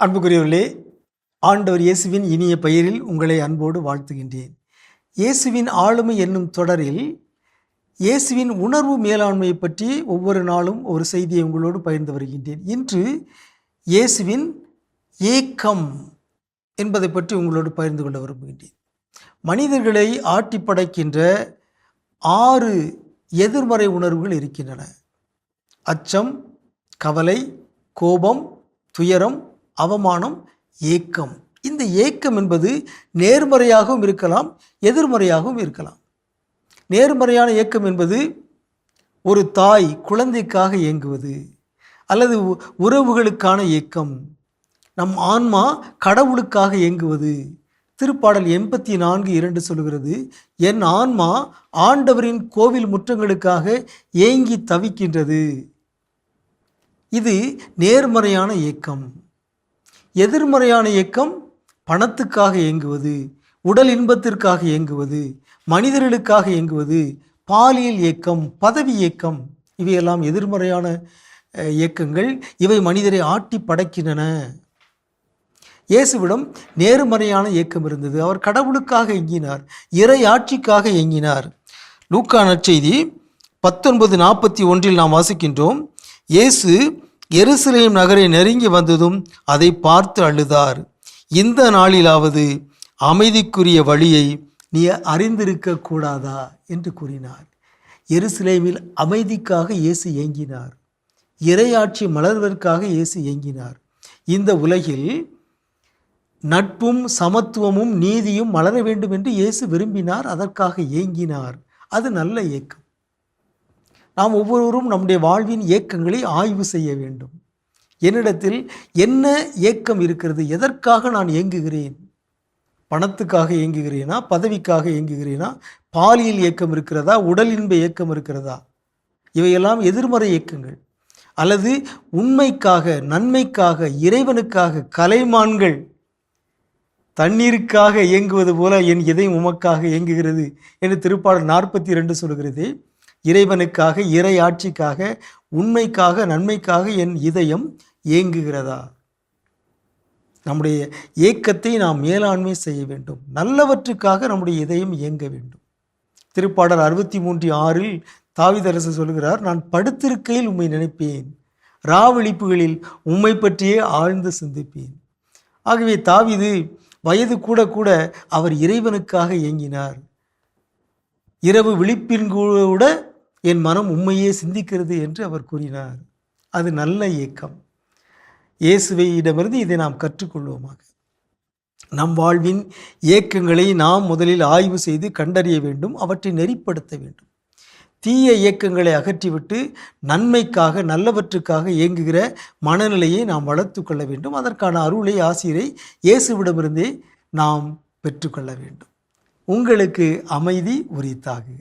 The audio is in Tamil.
அன்புக்குரியவர்களே ஆண்டவர் இயேசுவின் இனிய பெயரில் உங்களை அன்போடு வாழ்த்துகின்றேன். இயேசுவின் ஆளுமை என்னும் தொடரில் இயேசுவின் உணர்வு மேலாண்மையை பற்றி ஒவ்வொரு நாளும் ஒரு செய்தியை உங்களோடு பகிர்ந்து வருகின்றேன். இன்று இயேசுவின் ஏக்கம் என்பதை பற்றி உங்களோடு பகிர்ந்து கொள்ள விரும்புகின்றேன். மனிதர்களை ஆட்டி படைக்கின்ற ஆறு எதிர்மறை உணர்வுகள் இருக்கின்றன. அச்சம் கவலை கோபம் துயரம் அவமானம் ஏக்கம். இந்த ஏக்கம் என்பது நேர்மறையாகவும் இருக்கலாம் எதிர்மறையாகவும் இருக்கலாம். நேர்மறையான ஏக்கம் என்பது ஒரு தாய் குழந்தைக்காக இயங்குவது அல்லது உ- உறவுகளுக்கான ஏக்கம். நம் ஆன்மா கடவுளுக்காக இயங்குவது திருப்பாடல் எண்பத்தி நான்கு இரண்டு சொல்கிறது என் ஆன்மா ஆண்டவரின் கோவில் முற்றங்களுக்காக ஏங்கி தவிக்கின்றது. இது நேர்மறையான இயக்கம் எதிர்மறையான இயக்கம் பணத்துக்காக இயங்குவது உடல் இன்பத்திற்காக இயங்குவது மனிதர்களுக்காக இயங்குவது பாலியல் இயக்கம் பதவி இயக்கம் இவையெல்லாம் எதிர்மறையான இயக்கங்கள். இவை மனிதரை ஆட்டி படைக்கின்றன. இயேசுவிடம் நேர்மறையான இயக்கம் இருந்தது. அவர் கடவுளுக்காக எங்கினார் இறை ஆட்சிக்காக எங்கினார் லூக்கா நற்செய்தி பத்தொன்பது நாற்பத்தி ஒன்றில் நாம் வாசிக்கின்றோம். இயேசு எருசலேம் நகரை நெருங்கி வந்ததும் அதை பார்த்து அழுதார். இந்த நாளிலாவது அமைதிக்குரிய வழியை நீ அறிந்திருக்க கூடாதா? என்று கூறினார். எருசலேமில் அமைதிக்காக இயேசு ஏங்கினார். இரையாட்சி மலர்வதற்காக இயேசு இயங்கினார் இந்த உலகில் நட்பும் சமத்துவமும் நீதியும் மலர வேண்டும் என்று இயேசு விரும்பினார். அதற்காக ஏங்கினார். அது நல்ல இயக்கம். நாம் ஒவ்வொருவரும் நம்முடைய வாழ்வின் இயக்கங்களை ஆய்வு செய்ய வேண்டும். என்னிடத்தில் என்ன ஏக்கம் இருக்கிறது? எதற்காக நான் இயங்குகிறேன் பணத்துக்காக இயங்குகிறேனா பதவிக்காக இயங்குகிறேனா பாலியல் இயக்கம் இருக்கிறதா? உடல் இன்ப இயக்கம் இருக்கிறதா? இவையெல்லாம் எதிர்மறை இயக்கங்கள் அல்லது உண்மைக்காக நன்மைக்காக இறைவனுக்காக கலைமான்கள் தண்ணீருக்காக இயங்குவது போல என் இதயம் உமக்காக இயங்குகிறது என்று திருப்பாடல் நாற்பத்தி ரெண்டு சொல்கிறது இறைவனுக்காக இறை ஆட்சிக்காக உண்மைக்காக நன்மைக்காக என் இதயம் இயங்குகிறதா நம்முடைய ஏக்கத்தை நாம் மேலாண்மை செய்ய வேண்டும். நல்லவற்றுக்காக நம்முடைய இதயம் இயங்க வேண்டும். திருப்பாடல் அறுபத்தி மூன்று ஆறில் தாவிதரசு சொல்கிறார் நான் படுத்திருக்கையில் உம்மை நினைப்பேன். ராவழிப்புகளில் உம்மை பற்றியே ஆழ்ந்து சிந்திப்பேன். ஆகவே தாவிது வயது கூட கூட அவர் இறைவனுக்காக இயங்கினார் இரவு விழிப்பின் கூட என் மனம் உண்மையே சிந்திக்கிறது என்று அவர் கூறினார். அது நல்ல இயக்கம். இயேசுவையிடமிருந்து இதை நாம் கற்றுக்கொள்வோமாக. நம் வாழ்வின் இயக்கங்களை நாம் முதலில் ஆய்வு செய்து கண்டறிய வேண்டும் அவற்றை நெறிப்படுத்த வேண்டும். தீய இயக்கங்களை அகற்றிவிட்டு நன்மைக்காக நல்லவற்றுக்காக இயங்குகிற மனநிலையை நாம் வளர்த்து கொள்ள வேண்டும். அதற்கான அருளை ஆசிரியரை இயேசுவிடமிருந்தே நாம் பெற்றுக்கொள்ள வேண்டும். உங்களுக்கு அமைதி உரித்தாகுக.